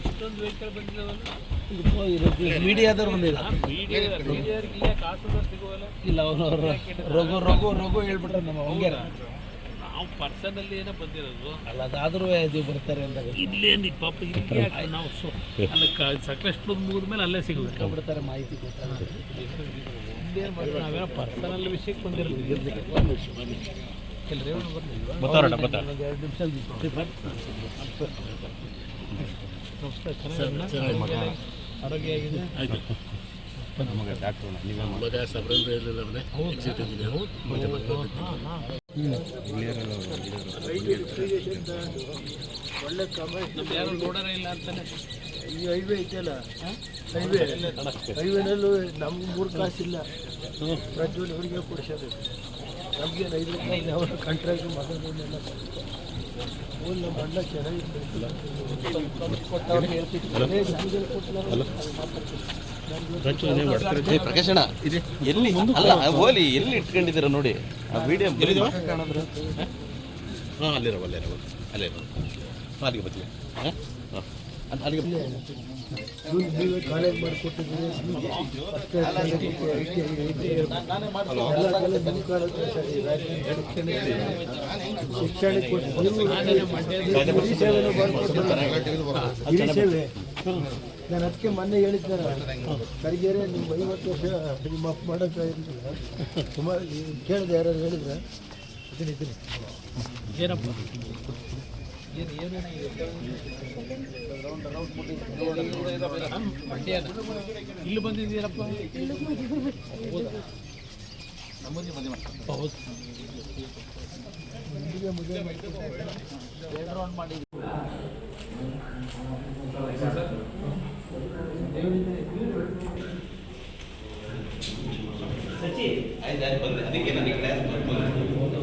ಇಷ್ಟೊಂದು ವೆಹಿಕಲ್ ಬಂದಿದ್ದಾವಲ್ಲ ಮೀಡಿಯಾದವ್ರು ಬಂದಿಲ್ಲ. ಇಲ್ಲ ಕಾಸು ಸಿಗುವಲ್ಲ? ಇಲ್ಲ ಅವರು ರಘು ರಘು ರಘು ಹೇಳ್ಬಿಟ್ರೆ ನಮ್ಮ ಹಂಗೇನ ನಾವು ಪರ್ಸನಲ್ಲಿ ಏನೋ ಬಂದಿರೋದು. ಅಲ್ಲ ಅದಾದ್ರೂ ಇದು ಬರ್ತಾರೆ ಅಂತ ಇಲ್ಲೇನು ಪಾಪ ಇಲ್ಲಿ ನಾವು ಸೊ ಅಲ್ಲ ಸಕಲೇಶ್ಪುರದ ಮುಗಿದ ಮೇಲೆ ಅಲ್ಲೇ ಸಿಗುತ್ತೆ ಬಿಡ್ತಾರೆ ಮಾಹಿತಿ ಗೊತ್ತಾಗುತ್ತೆ. ಇಲ್ಲೇನು ಮಾಡಿ ನಾವೇನೋ ಪರ್ಸನಲ್ ವಿಷಯಕ್ಕೆ ಬಂದಿರಲಿಲ್ಲ ಒಂದು ಎರಡು ನಿಮಿಷ ನಮಸ್ಕಾರ ಚೆನ್ನಾಗಿ ಆರೋಗ್ಯ ಆಗಿದೆ ಒಳ್ಳೆ ಕಮೆಂಟ್ ಯಾರು ನೋಡೋರೇ ಇಲ್ಲ ಅಂತಾನೆ. ಈ ಹೈವೇ ಐತಲ್ಲ? ಹೈವೇ ಹೈವೇನಲ್ಲೂ ನಮ್ಗೆ ಮೂರು ಕಾಸಿಲ್ಲ. ಪ್ರಜ್ವಲ್ ಅವರಿಗೆ ಕೊಡಿಸೋದು ನಮಗೆ ಐದು ರೂಪಾಯಿ ಅವರ ಕಂಟ್ರಾಕ್ಟ್ ಮಾಡೋದನ್ನೆಲ್ಲ ನಮ್ಮ ಅಣ್ಣ ಇದೆ. ಎಲ್ಲಿ? ಅಲ್ಲ ಹೋಲಿ ಎಲ್ಲಿ ಇಟ್ಕೊಂಡಿದ್ದೀರ ನೋಡಿ? ಆ ವಿಡಿಯೋ ಹಾಂ ಅಲ್ಲಿರೋ ಅಲ್ಲಿರೋ ಅಲ್ಲಿರೋ ಅಲ್ಲಿಗೆ ಬರ್ತೀವಿ. ಹಾಂ? ಹಾಂ. ಶಿಕ್ಷಣ ಕೊಟ್ಟು ಸೇವೆ ನಾನು ಅದಕ್ಕೆ ಮೊನ್ನೆ ಹೇಳಿದ್ದೆ ಕರಿಗೆರೆ ನಿಮ್ಮ ಐವತ್ತು ವರ್ಷ ನಿಮ್ಮ ಅಪ್ಪ ಮಾಡೋಕ್ಕೆ ಸುಮಾರು ಕೇಳಿದೆ ಯಾರು ಹೇಳಿದ್ರೆ ಇದೀನಿ ಇದೀನಿ ಏನಪ್ಪ ಏನು ಇಲ್ಲಿ ಬಂದಿದ್ದೀರಪ್ಪ? ಮಾಡಿ ಸಚಿ ಆಯ್ತು ಆಯ್ತು ಅದಕ್ಕೆ ನನಗೆ ಕ್ಲಾಸ್ ಬರ್ಬೋದು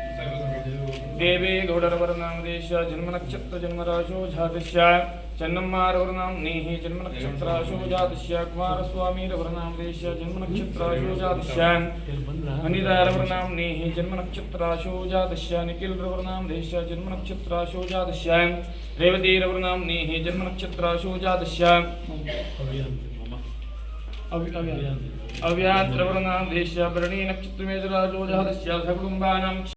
देवे गौडरवरनामदेश जन्मनक्षत्र जन्मराशो जातस्य चन्नम्मारवरनाम्नेः जन्मनक्षत्राशो जातस्य कुमारस्वामीरवरनामदेश जन्मनक्षत्राशो जातस्य अनिदारवरनाम्नेः जन्मनक्षत्राशो जातस्य निखिलरवरनामदेश जन्मनक्षत्राशो जातस्य रेवतीरवरनाम्नेः जन्मनक्षत्राशो जातस्य अव्यात्रवर्णां देश्य भरणी नक्षत्रमेजराजो जातस्य सकुटुम्बानां